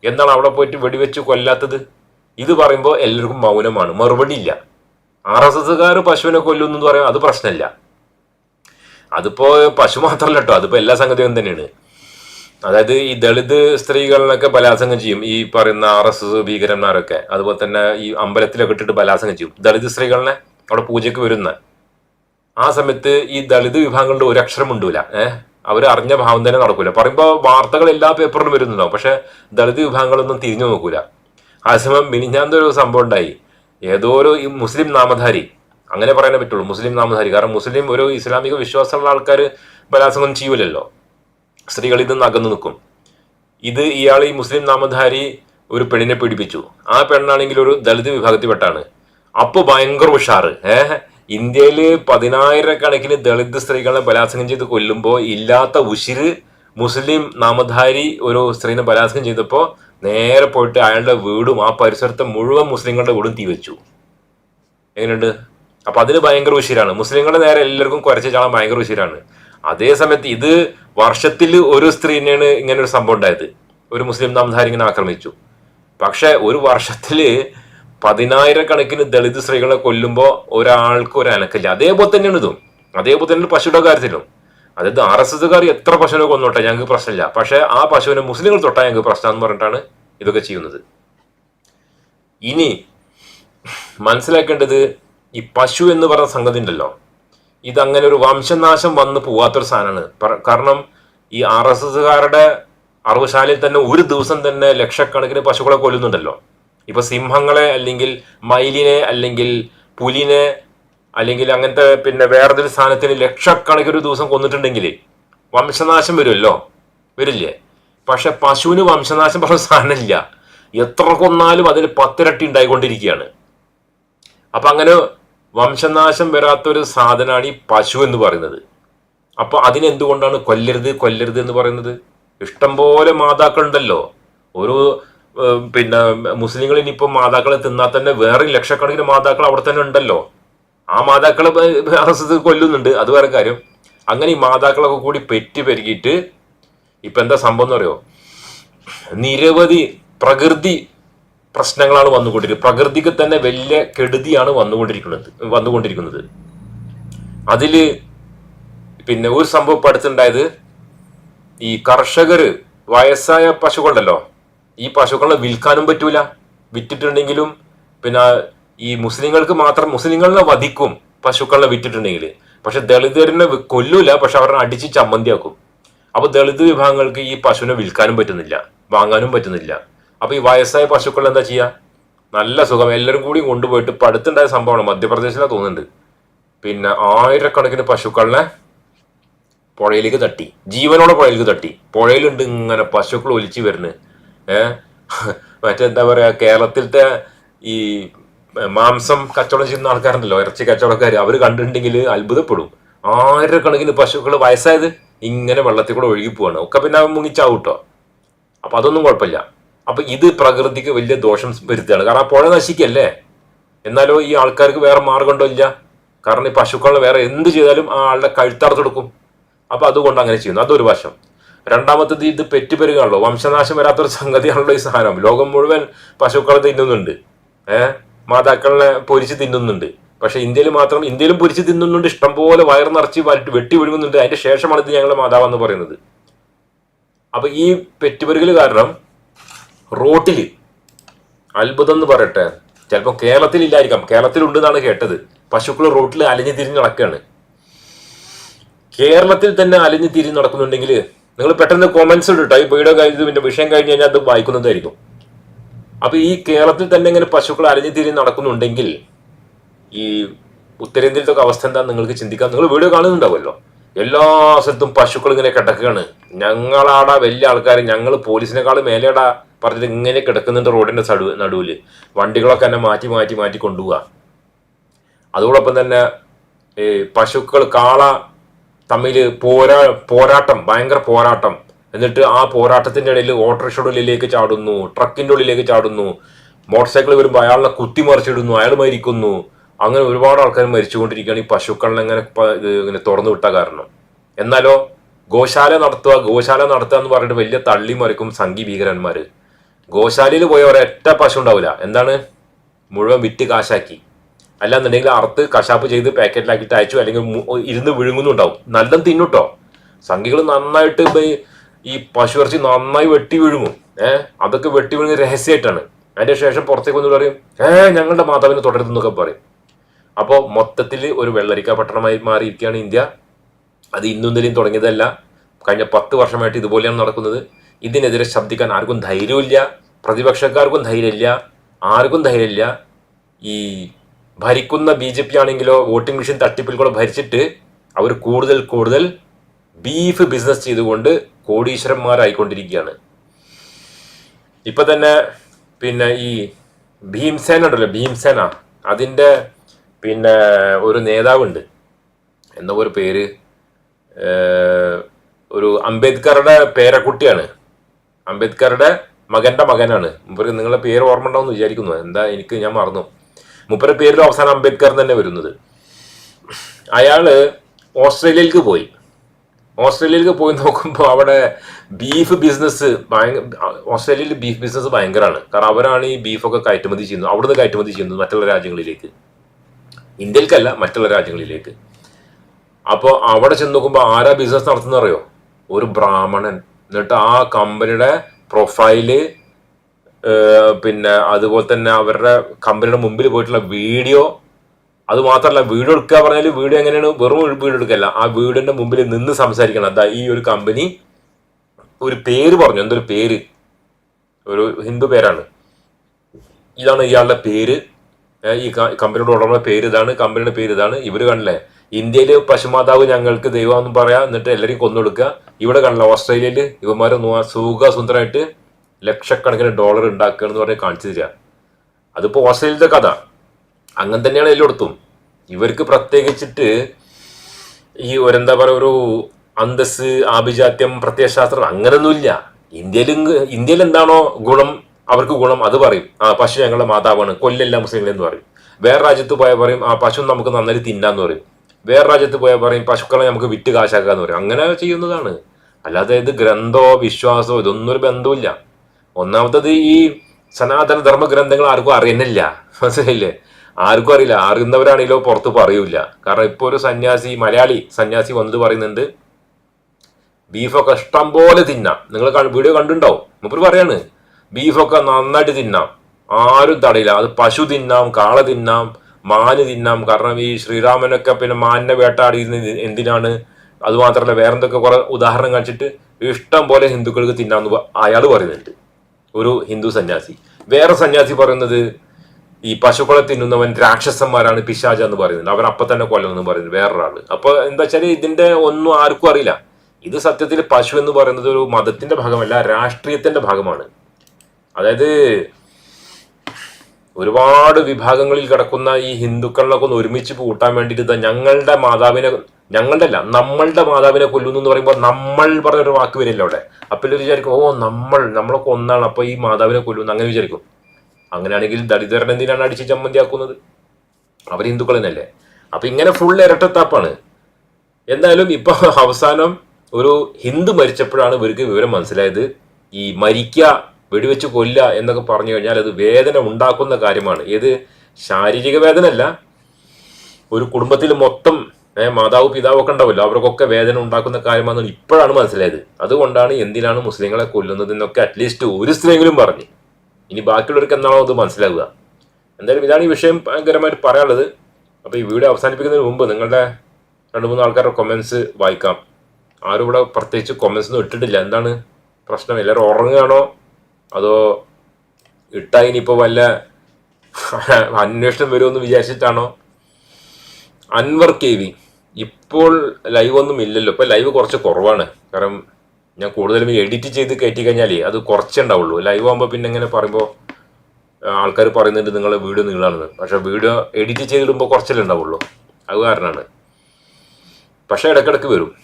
എന്താണ് അവിടെ പോയിട്ട് വെടിവെച്ച് കൊല്ലാത്തത്? ഇത് പറയുമ്പോൾ എല്ലാവർക്കും മൗനമാണ്. മറുപടി ഇല്ല. ആർ എസ് എസ്സുകാർ പശുവിനെ കൊല്ലുന്നു പറയാം അത് പ്രശ്നമില്ല. അതിപ്പോ പശു മാത്രമല്ല കേട്ടോ. അതിപ്പോ എല്ലാ സംഗതിയും തന്നെയാണ്. അതായത് ഈ ദളിത് സ്ത്രീകളിലൊക്കെ ബലാത്സംഗം ചെയ്യും. ഈ പറയുന്ന ആർ എസ് എസ് ഭീകരന്മാരൊക്കെ. അതുപോലെ തന്നെ ഈ അമ്പലത്തിലൊക്കെ ഇട്ടിട്ട് ബലാത്സംഗം ചെയ്യും. ദളിത് സ്ത്രീകളിനെ അവിടെ പൂജയ്ക്ക് വരുന്ന. ആ സമയത്ത് ഈ ദളിത് വിഭാഗങ്ങളുടെ ഒരു അക്ഷരം ഉണ്ടൂല ഏഹ് അവർ അറിഞ്ഞ ഭാവം തന്നെ നടക്കൂല. പറയുമ്പോൾ വാർത്തകൾ എല്ലാ പേപ്പറിലും വരുന്നുണ്ടാവും. പക്ഷെ ദളിത് വിഭാഗങ്ങളൊന്നും തിരിഞ്ഞു നോക്കൂല. ആ സമയം മിനിഞ്ഞാന്ത ഒരു സംഭവം ഉണ്ടായി. ഏതോ ഒരു മുസ്ലിം നാമധാരി. അങ്ങനെ പറയാനേ പറ്റുള്ളൂ. മുസ്ലിം നാമധാരി. കാരണം മുസ്ലിം ഒരു ഇസ്ലാമിക വിശ്വാസമുള്ള ആൾക്കാർ ബലാത്സംഗം ചെയ്യൂലല്ലോ. സ്ത്രീകൾ ഇത് അകന്നു നിൽക്കും. ഇത് ഇയാൾ ഈ മുസ്ലിം നാമധാരി ഒരു പെണ്ണിനെ പീഡിപ്പിച്ചു. ആ പെണ്ണാണെങ്കിൽ ഒരു ദളിത് വിഭാഗത്തിൽപ്പെട്ടാണ്. അപ്പൊ ഭയങ്കര ഉഷാറ്. ഏഹ് ഇന്ത്യയിൽ പതിനായിരക്കണക്കിന് ദളിത് സ്ത്രീകളെ ബലാത്സംഗം ചെയ്ത് കൊല്ലുമ്പോൾ ഇല്ലാത്ത ഉശിര് മുസ്ലിം നാമധാരി ഒരു സ്ത്രീനെ ബലാത്സംഗം ചെയ്തപ്പോൾ നേരെ പോയിട്ട് അയാളുടെ വീടും ആ പരിസരത്തെ മുഴുവൻ മുസ്ലിങ്ങളുടെ വീടും തീ വെച്ചു. എങ്ങനെയുണ്ട്? അപ്പൊ അതിന് ഭയങ്കര ഉശിരാണ്. മുസ്ലിങ്ങളുടെ നേരെ എല്ലാവർക്കും കുരച്ച് ചാളാൻ ഭയങ്കര ഉശിരാണ്. അതേ സമയത്ത് ഇത് വർഷത്തിൽ ഒരു സ്ത്രീനെയാണ് ഇങ്ങനെ ഒരു സംഭവം ഉണ്ടായത്. ഒരു മുസ്ലിം നാമധാരി ഇങ്ങനെ ആക്രമിച്ചു. പക്ഷെ ഒരു വർഷത്തിൽ പതിനായിരക്കണക്കിന് ദളിത് സ്ത്രീകളെ കൊല്ലുമ്പോൾ ഒരാൾക്ക് ഒരു അനക്കില്ല അതേപോലെ തന്നെയാണ് ഇതും. അതേപോലെ തന്നെ പശുയുടെ കാര്യത്തിലും. അതായത് ആർ എസ് എസ്സുകാർ എത്ര പശുവിനെ കൊന്നോട്ടെ ഞങ്ങൾക്ക് പ്രശ്നമില്ല. പക്ഷെ ആ പശുവിനെ മുസ്ലിങ്ങൾ തൊട്ടാൽ ഞങ്ങൾക്ക് പ്രശ്നം എന്ന് പറഞ്ഞിട്ടാണ് ഇതൊക്കെ ചെയ്യുന്നത്. ഇനി മനസ്സിലാക്കേണ്ടത് ഈ പശു എന്ന് പറഞ്ഞ സംഗതി ഉണ്ടല്ലോ. ഇതങ്ങനെ ഒരു വംശനാശം വന്ന് പോവാത്തൊരു സാധനമാണ്. കാരണം ഈ ആർ എസ് എസ്സുകാരുടെ അറവുശാലയിൽ തന്നെ ഒരു ദിവസം തന്നെ ലക്ഷക്കണക്കിന് പശുക്കളെ കൊല്ലുന്നുണ്ടല്ലോ. ഇപ്പൊ സിംഹങ്ങളെ അല്ലെങ്കിൽ മയിലിനെ അല്ലെങ്കിൽ പുലിനെ അല്ലെങ്കിൽ അങ്ങനത്തെ പിന്നെ വേറൊരു സ്ഥാനത്തിന് ലക്ഷക്കണക്കിന് ദിവസം കൊന്നിട്ടുണ്ടെങ്കിൽ വംശനാശം വരുമല്ലോ. വരില്ലേ? പക്ഷെ പശുവിന് വംശനാശം പറഞ്ഞ സാധനമില്ല. എത്ര കൊന്നാലും അതിന് പത്തിരട്ടി ഉണ്ടായിക്കൊണ്ടിരിക്കുകയാണ്. അപ്പൊ അങ്ങനെ വംശനാശം വരാത്തൊരു സാധനമാണ് ഈ പശു എന്ന് പറയുന്നത്. അപ്പൊ അതിനെന്തുകൊണ്ടാണ് കൊല്ലരുത് കൊല്ലരുത് എന്ന് പറയുന്നത്? ഇഷ്ടംപോലെ മാതാക്കളുണ്ടല്ലോ. ഒരു പിന്നെ മുസ്ലിങ്ങൾ ഇനിയിപ്പോൾ മാതാക്കളെ തിന്നാൽ തന്നെ വേറെ ലക്ഷക്കണക്കിന് മാതാക്കൾ അവിടെ തന്നെ ഉണ്ടല്ലോ. ആ മാതാക്കളെ അറസ്റ്റ് കൊല്ലുന്നുണ്ട്. അത് വേറെ കാര്യം. അങ്ങനെ ഈ മാതാക്കളൊക്കെ കൂടി പെറ്റി പെരുകിയിട്ട് ഇപ്പം എന്താ സംഭവം എന്ന് പറയുമോ നിരവധി പ്രകൃതി പ്രശ്നങ്ങളാണ് വന്നുകൊണ്ടിരിക്കുന്നത്. പ്രകൃതിക്ക് തന്നെ വലിയ കെടുതിയാണ് വന്നുകൊണ്ടിരിക്കുന്നത് വന്നുകൊണ്ടിരിക്കുന്നത്. അതിൽ പിന്നെ ഒരു സംഭവം ഇപ്പം അടുത്തുണ്ടായത് ഈ കർഷകർ വയസ്സായ പശുക്കളുണ്ടല്ലോ ഈ പശുക്കളെ വിൽക്കാനും പറ്റൂല. വിറ്റിട്ടുണ്ടെങ്കിലും പിന്നെ ഈ മുസ്ലിങ്ങൾക്ക് മാത്രം മുസ്ലിങ്ങളെ വധിക്കും പശുക്കളെ വിറ്റിട്ടുണ്ടെങ്കിൽ പക്ഷെ ദളിതരിനെ കൊല്ലൂല പക്ഷെ അവരെ അടിച്ച് ചമ്മന്തിയാക്കും. അപ്പൊ ദളിത് വിഭാഗങ്ങൾക്ക് ഈ പശുവിനെ വിൽക്കാനും പറ്റുന്നില്ല വാങ്ങാനും പറ്റുന്നില്ല. അപ്പൊ ഈ വയസ്സായ പശുക്കൾ എന്താ ചെയ്യാ? നല്ല സുഖം. എല്ലാവരും കൂടി കൊണ്ടുപോയിട്ട് ഇപ്പൊ അടുത്തുണ്ടായ സംഭവമാണ്. മധ്യപ്രദേശിലാണ് തോന്നുന്നുണ്ട്. പിന്നെ ആയിരക്കണക്കിന് പശുക്കളെ പുഴയിലേക്ക് തട്ടി. ജീവനോടെ പുഴയിലേക്ക് തട്ടി. പുഴയിലുണ്ട് ഇങ്ങനെ പശുക്കൾ ഒലിച്ചു വരുന്നത് ഏ? മറ്റെന്താ പറയാ? കേരളത്തിലത്തെ ഈ മാംസം കച്ചവടം ചെയ്യുന്ന ആൾക്കാരുണ്ടല്ലോ. ഇറച്ചി കച്ചവടക്കാർ അവർ കണ്ടിട്ടുണ്ടെങ്കിൽ അത്ഭുതപ്പെടും. ആയിരക്കണക്കിന് പശുക്കൾ വയസ്സായത് ഇങ്ങനെ വെള്ളത്തിൽ കൂടെ ഒഴുകി പോവാണ്. ഒക്കെ പിന്നെ മുങ്ങിച്ചാവും കേട്ടോ അപ്പൊ അതൊന്നും കുഴപ്പമില്ല. അപ്പൊ ഇത് പ്രകൃതിക്ക് വലിയ ദോഷം വരുത്തുകയാണ്. കാരണം ആ പുഴ നശിക്കല്ലേ? എന്നാലോ ഈ ആൾക്കാർക്ക് വേറെ മാർഗമുണ്ടോ ഇല്ല? കാരണം ഈ പശുക്കളെ വേറെ എന്ത് ചെയ്താലും ആ ആളുടെ കഴുത്തറുത്തെടുക്കും അപ്പൊ അതുകൊണ്ട് അങ്ങനെ ചെയ്യുന്നു. അതൊരു വശം. രണ്ടാമത്തത് ഇത് പെറ്റുപെരുകാണല്ലോ. വംശനാശം വരാത്തൊരു സംഗതിയാണല്ലോ ഈ സാധനം. ലോകം മുഴുവൻ പശുക്കളെ തിന്നുന്നുണ്ട്. ഏഹ് മാതാക്കളെ പൊരിച്ച് തിന്നുന്നുണ്ട്. പക്ഷെ ഇന്ത്യയിൽ മാത്രം ഇന്ത്യയിലും പൊരിച്ച് തിന്നുന്നുണ്ട്. ഇഷ്ടംപോലെ വയർ നിറച്ച് വരട്ട് വെട്ടി വിഴുങ്ങുന്നുണ്ട്. അതിന്റെ ശേഷമാണ് ഇത് ഞങ്ങളുടെ മാതാവെന്ന് പറയുന്നത്. അപ്പൊ ഈ പെറ്റുപെരുകൽ കാരണം റോട്ടിൽ. അത്ഭുതം എന്ന് പറയട്ടെ. ചിലപ്പോൾ കേരളത്തിലില്ലായിരിക്കാം. കേരളത്തിലുണ്ട് എന്നാണ് കേട്ടത്. പശുക്കൾ റോട്ടിൽ അലഞ്ഞു തിരിഞ്ഞ് നടക്കുകയാണ് കേരളത്തിൽ തന്നെ അലഞ്ഞു തിരിഞ്ഞ് നടക്കുന്നുണ്ടെങ്കിൽ നിങ്ങൾ പെട്ടെന്ന് കോമൻസ് ഇട്ടോ ഈ വീഡിയോ കഴിഞ്ഞ് പിന്നെ വിഷയം കഴിഞ്ഞ് കഴിഞ്ഞാൽ അത് വായിക്കുന്നതായിരിക്കും. അപ്പൊ ഈ കേരളത്തിൽ തന്നെ ഇങ്ങനെ പശുക്കൾ അലഞ്ഞു തിരിഞ്ഞ് നടക്കുന്നുണ്ടെങ്കിൽ ഈ ഉത്തരേന്ത്യയിലത്തെ അവസ്ഥ എന്താ നിങ്ങൾക്ക് ചിന്തിക്കാം. നിങ്ങൾ വീഡിയോ കാണുന്നുണ്ടാവുമല്ലോ. എല്ലാ സ്ഥലത്തും പശുക്കൾ ഇങ്ങനെ കിടക്കുകയാണ്. ഞങ്ങളാടാ വലിയ ആൾക്കാർ ഞങ്ങൾ പോലീസിനെക്കാൾ മേലേടാ പറഞ്ഞിട്ട് ഇങ്ങനെ കിടക്കുന്നുണ്ട് റോഡിന്റെ സടു നടുവിൽ വണ്ടികളൊക്കെ തന്നെ മാറ്റി മാറ്റി മാറ്റി കൊണ്ടുപോവുക അതോടൊപ്പം തന്നെ ഈ പശുക്കൾ കാള തമ്മിൽ പോരാ പോരാട്ടം ഭയങ്കര പോരാട്ടം. എന്നിട്ട് ആ പോരാട്ടത്തിന്റെ ഇടയിൽ ഓട്ടോറിക്ഷയുടെ ഉള്ളിലേക്ക് ചാടുന്നു ട്രക്കിന്റെ ഉള്ളിലേക്ക് ചാടുന്നു മോട്ടോർ സൈക്കിൾ വരുമ്പോൾ അയാളെ കുത്തിമറിച്ചിടുന്നു അയാൾ മരിക്കുന്നു. അങ്ങനെ ഒരുപാട് ആൾക്കാർ മരിച്ചുകൊണ്ടിരിക്കുകയാണ് ഈ പശുക്കളിനെ ഇങ്ങനെ ഇങ്ങനെ തുറന്നു വിട്ട കാരണം. എന്നാലോ ഗോശാല നടത്തുക ഗോശാല നടത്തുക എന്ന് പറഞ്ഞിട്ട് വലിയ തള്ളി മറിക്കും സംഘി ഭീകരന്മാര്. ഗോശാലയിൽ പോയ ഒരൊറ്റ പശു ഉണ്ടാവില്ല എന്താണ്? മുഴുവൻ വിറ്റ് കാശാക്കി. അല്ലാന്നുണ്ടെങ്കിൽ അറുത്ത് കശാപ്പ് ചെയ്ത് പാക്കറ്റിലാക്കിയിട്ട് അയച്ചു അല്ലെങ്കിൽ ഇരുന്ന് വിഴുങ്ങുന്നുണ്ടാവും നല്ല തിന്നുട്ടോ സംഖ്യകൾ നന്നായിട്ട് ഈ- പശു ഇറച്ചി നന്നായി വെട്ടി വിഴുങ്ങും. ഏഹ് അതൊക്കെ വെട്ടി വിഴുങ്ങി രഹസ്യമായിട്ടാണ് അതിന്റെ ശേഷം പുറത്തേക്ക് വന്നു പറയും ഏഹ് ഞങ്ങളുടെ മാതാവിനെ തുടരുതെന്നൊക്കെ പറയും. അപ്പോൾ മൊത്തത്തിൽ ഒരു വെള്ളരിക്ക പട്ടണമായി മാറിയിരിക്കുകയാണ് ഇന്ത്യ. അത് ഇന്നും ഇന്നലെയും തുടങ്ങിയതല്ല. കഴിഞ്ഞ പത്ത് വർഷമായിട്ട് ഇതുപോലെയാണ് നടക്കുന്നത്. ഇതിനെതിരെ ശബ്ദിക്കാൻ ആർക്കും ധൈര്യമില്ല പ്രതിപക്ഷക്കാർക്കും ധൈര്യമില്ല. ആർക്കും ധൈര്യമില്ല. ഈ ഭരിക്കുന്ന ബി ജെ പി ആണെങ്കിലോ വോട്ടിംഗ് മെഷീൻ തട്ടിപ്പിൽ കൂടെ ഭരിച്ചിട്ട് അവർ കൂടുതൽ കൂടുതൽ ബീഫ് ബിസിനസ് ചെയ്തുകൊണ്ട് കോടീശ്വരന്മാരായിക്കൊണ്ടിരിക്കുകയാണ്. ഇപ്പൊ തന്നെ പിന്നെ ഈ ഭീംസേന ഉണ്ടല്ലോ ഭീംസേന. അതിന്റെ പിന്നെ ഒരു നേതാവുണ്ട്. എന്തോ ഒരു പേര്? ഒരു അംബേദ്കറുടെ പേരക്കുട്ടിയാണ്. അംബേദ്കറുടെ മകന്റെ മകനാണ്. മുപ്പര് നിങ്ങളുടെ പേര് ഓർമ്മ ഉണ്ടാവും വിചാരിക്കുന്നു. എന്താ എനിക്ക് ഞാൻ മറന്നു. മുപ്പര പേരിൽ അവസാനം അംബേദ്കർ തന്നെ വരുന്നത്. അയാൾ ഓസ്ട്രേലിയയിലേക്ക് പോയി. ഓസ്ട്രേലിയയിലേക്ക് പോയി നോക്കുമ്പോൾ അവിടെ ബീഫ് ബിസിനസ് ഓസ്ട്രേലിയയിൽ ബീഫ് ബിസിനസ് ഭയങ്കരമാണ് കാരണം അവരാണ് ഈ ബീഫൊക്കെ കയറ്റുമതി ചെയ്യുന്നത് അവിടുന്ന് കയറ്റുമതി ചെയ്യുന്നത് മറ്റുള്ള രാജ്യങ്ങളിലേക്ക്. ഇന്ത്യയിലേക്കല്ല മറ്റുള്ള രാജ്യങ്ങളിലേക്ക്. അപ്പോൾ അവിടെ ചെന്ന് നോക്കുമ്പോൾ ആരാ ബിസിനസ് നടത്തുന്നറിയോ ഒരു ബ്രാഹ്മണൻ. എന്നിട്ട് ആ കമ്പനിയുടെ പ്രൊഫൈൽ പിന്നെ അതുപോലെ തന്നെ അവരുടെ കമ്പനിയുടെ മുമ്പിൽ പോയിട്ടുള്ള വീഡിയോ അത് മാത്രമല്ല വീഡിയോ എടുക്കുക പറഞ്ഞാൽ വീഡിയോ എങ്ങനെയാണ് വെറും വീഡിയോ എടുക്കല്ല. ആ വീടിന്റെ മുമ്പിൽ നിന്ന് സംസാരിക്കണം. അതാ ഈ ഒരു കമ്പനി ഒരു പേര് പറഞ്ഞു. എന്തൊരു പേര്? ഒരു ഹിന്ദു പേരാണ്. ഇതാണ് ഇയാളുടെ പേര്. ഈ കമ്പനിയുടെ ഉടമയുടെ പേര് ഇതാണ് കമ്പനിയുടെ പേര് ഇതാണ്. ഇവർ കണ്ടില്ലേ? ഇന്ത്യയിൽ പശുമാതാവ് ഞങ്ങൾക്ക് ദൈവമെന്ന് പറയാ എന്നിട്ട് എല്ലാവരെയും കൊന്നൊടുക്കുക. ഇവിടെ കണ്ടില്ല ഓസ്ട്രേലിയയിൽ ഇവന്മാരെ സുഖസുന്ദരമായിട്ട് സുഖ സുന്ദരമായിട്ട് ലക്ഷക്കണക്കിന് ഡോളർ ഉണ്ടാക്കുക എന്ന് പറഞ്ഞ് കാണിച്ചു തരിക അതിപ്പോ ഓസ്ട്രേലിയത്തെ കഥ. അങ്ങനെ തന്നെയാണ് എല്ലായിടത്തും. ഇവർക്ക് പ്രത്യേകിച്ചിട്ട് ഈ ഒരെന്താ പറയുക ഒരു അന്തസ് ആഭിജാത്യം പ്രത്യയശാസ്ത്രം അങ്ങനൊന്നുമില്ല. ഇന്ത്യയിൽ ഇന്ത്യയിൽ എന്താണോ ഗുണം അവർക്ക് ഗുണം അത് പറയും. ആ പശു ഞങ്ങളുടെ മാതാവാണ് കൊല്ലെല്ലാം മുസ്ലിങ്ങളെന്ന് പറയും. വേറെ രാജ്യത്ത് പോയാൽ പറയും ആ പശു നമുക്ക് നന്നായി തിന്നാന്ന് പറയും. വേറെ രാജ്യത്ത് പോയാൽ പറയും പശുക്കളെ നമുക്ക് വിറ്റ് കാശാക്കാന്ന് പറയും. അങ്ങനെ ചെയ്യുന്നതാണ്. അല്ലാതെ ഇത് ഗ്രന്ഥമോ വിശ്വാസമോ ഇതൊന്നും ഒരു ബന്ധമില്ല ഒന്നാമത്തത് ഈ സനാതന ധർമ്മ ഗ്രന്ഥങ്ങൾ ആർക്കും അറിയുന്നില്ല. മനസ്സിലായില്ലേ? ആർക്കും അറിയില്ല. അറിയുന്നവരാണെങ്കിലോ പുറത്ത് പറയൂല കാരണം ഇപ്പോൾ ഒരു സന്യാസി മലയാളി സന്യാസി വന്നത് പറയുന്നുണ്ട് ബീഫൊക്കെ ഇഷ്ടം പോലെ തിന്നാം നിങ്ങൾ വീഡിയോ കണ്ടിട്ടുണ്ടാവും. മുപ്പര് പറയാണ് ബീഫൊക്കെ നന്നായിട്ട് തിന്നാം. ആരും തടയില്ല. അത് പശു തിന്നാം കാള തിന്നാം മാന് തിന്നാം കാരണം ഈ ശ്രീരാമനൊക്കെ പിന്നെ മാനിനെ വേട്ടാടിയിരുന്നത് എന്തിനാണ്? അതുമാത്രമല്ല വേറെന്തൊക്കെ കുറെ ഉദാഹരണം കാണിച്ചിട്ട് ഇഷ്ടം പോലെ ഹിന്ദുക്കൾക്ക് തിന്നാന്ന് അയാൾ പറയുന്നുണ്ട്. ഒരു ഹിന്ദു സന്യാസി. വേറെ സന്യാസി പറയുന്നത് ഈ പശുക്കളെ തിന്നുന്നവൻ രാക്ഷസന്മാരാണ് പിശാജ എന്ന് പറയുന്നത്. അവൻ അപ്പൊ തന്നെ കൊല്ലുമെന്ന് പറയുന്നത് വേറൊരാൾ അപ്പൊ എന്താ വെച്ചാൽ ഇതിന്റെ ഒന്നും ആർക്കും അറിയില്ല. ഇത് സത്യത്തിൽ പശു എന്ന് പറയുന്നത് ഒരു മതത്തിന്റെ ഭാഗമല്ല രാഷ്ട്രീയത്തിന്റെ ഭാഗമാണ്. അതായത് ഒരുപാട് വിഭാഗങ്ങളിൽ കിടക്കുന്ന ഈ ഹിന്ദുക്കളിലൊക്കെ ഒന്ന് ഒരുമിച്ച് കൂട്ടാൻ വേണ്ടിയിട്ട് ഞങ്ങളുടെ മാതാവിനെ ഞങ്ങളുടെ അല്ല നമ്മളുടെ മാതാവിനെ കൊല്ലുന്നു എന്ന് പറയുമ്പോൾ നമ്മൾ പറഞ്ഞൊരു വാക്ക് വരില്ല അവിടെ? അപ്പോൾ വിചാരിക്കും ഓ നമ്മൾ നമ്മളൊക്കെ ഒന്നാണ് അപ്പൊ ഈ മാതാവിനെ കൊല്ലുന്നു അങ്ങനെ വിചാരിക്കും. അങ്ങനെയാണെങ്കിൽ ദളിതരൻ എന്തിനാണ് അടിച്ച് ചമ്മന്തിയാക്കുന്നത്? അവർ ഹിന്ദുക്കളെന്നല്ലേ അപ്പൊ ഇങ്ങനെ ഫുൾ ഇരട്ടത്താപ്പാണ്. എന്തായാലും ഇപ്പൊ അവസാനം ഒരു ഹിന്ദു മരിച്ചപ്പോഴാണ് ഇവർക്ക് വിവരം മനസ്സിലായത്. ഈ മരിക്കുക വെടിവെച്ച് കൊല്ല എന്നൊക്കെ പറഞ്ഞു കഴിഞ്ഞാൽ അത് വേദന ഉണ്ടാക്കുന്ന കാര്യമാണ്. ഏത്? ശാരീരിക വേദന അല്ല ഒരു കുടുംബത്തിൽ മൊത്തം മാതാവ് പിതാവ് ഒക്കെ ഉണ്ടാവില്ല അവർക്കൊക്കെ വേദന ഉണ്ടാക്കുന്ന കാര്യമാണെന്ന് ഇപ്പോഴാണ് മനസ്സിലായത്. അതുകൊണ്ടാണ് എന്തിനാണ് മുസ്ലിങ്ങളെ കൊല്ലുന്നത് എന്നൊക്കെ അറ്റ്ലീസ്റ്റ് ഒരു സ്ത്രീയെങ്കിലും പറഞ്ഞു. ഇനി ബാക്കിയുള്ളവർക്ക് എന്നാണോ അത് മനസ്സിലാവുക. എന്തായാലും ഇതാണ് ഈ വിഷയം ഭയങ്കരമായിട്ട് പറയാനുള്ളത്. അപ്പോൾ ഈ വീഡിയോ അവസാനിപ്പിക്കുന്നതിന് മുമ്പ് നിങ്ങളുടെ രണ്ട് മൂന്ന് ആൾക്കാരുടെ കൊമൻസ് വായിക്കാം. ആരും ഇവിടെ പ്രത്യേകിച്ച് കൊമൻസ് ഒന്നും ഇട്ടിട്ടില്ല. എന്താണ് പ്രശ്നം? എല്ലാവരും ഉറങ്ങുകയാണോ? അതോ ഇട്ടാ ഇനിയിപ്പോൾ വല്ല അന്വേഷണം വരുമെന്ന് വിചാരിച്ചിട്ടാണോ? Anwar K V. ഇപ്പോൾ ലൈവ് ഒന്നും ഇല്ലല്ലോ. ഇപ്പൊ ലൈവ് കുറച്ച് കുറവാണ്. കാരണം ഞാൻ കൂടുതലും എഡിറ്റ് ചെയ്ത് കയറ്റി കഴിഞ്ഞാലേ അത് കുറച്ചേ ഉണ്ടാവുള്ളൂ. ലൈവ് ആകുമ്പോൾ പിന്നെ ഇങ്ങനെ പറയുമ്പോൾ ആൾക്കാർ പറയുന്നുണ്ട് നിങ്ങളെ വീഡിയോ നീളാണെന്ന്. പക്ഷേ വീഡിയോ എഡിറ്റ് ചെയ്തിടുമ്പോൾ കുറച്ചല്ലേ ഉണ്ടാവുള്ളൂ. അത് കാരണമാണ് പക്ഷേ ഇടക്കിടക്ക് വരും.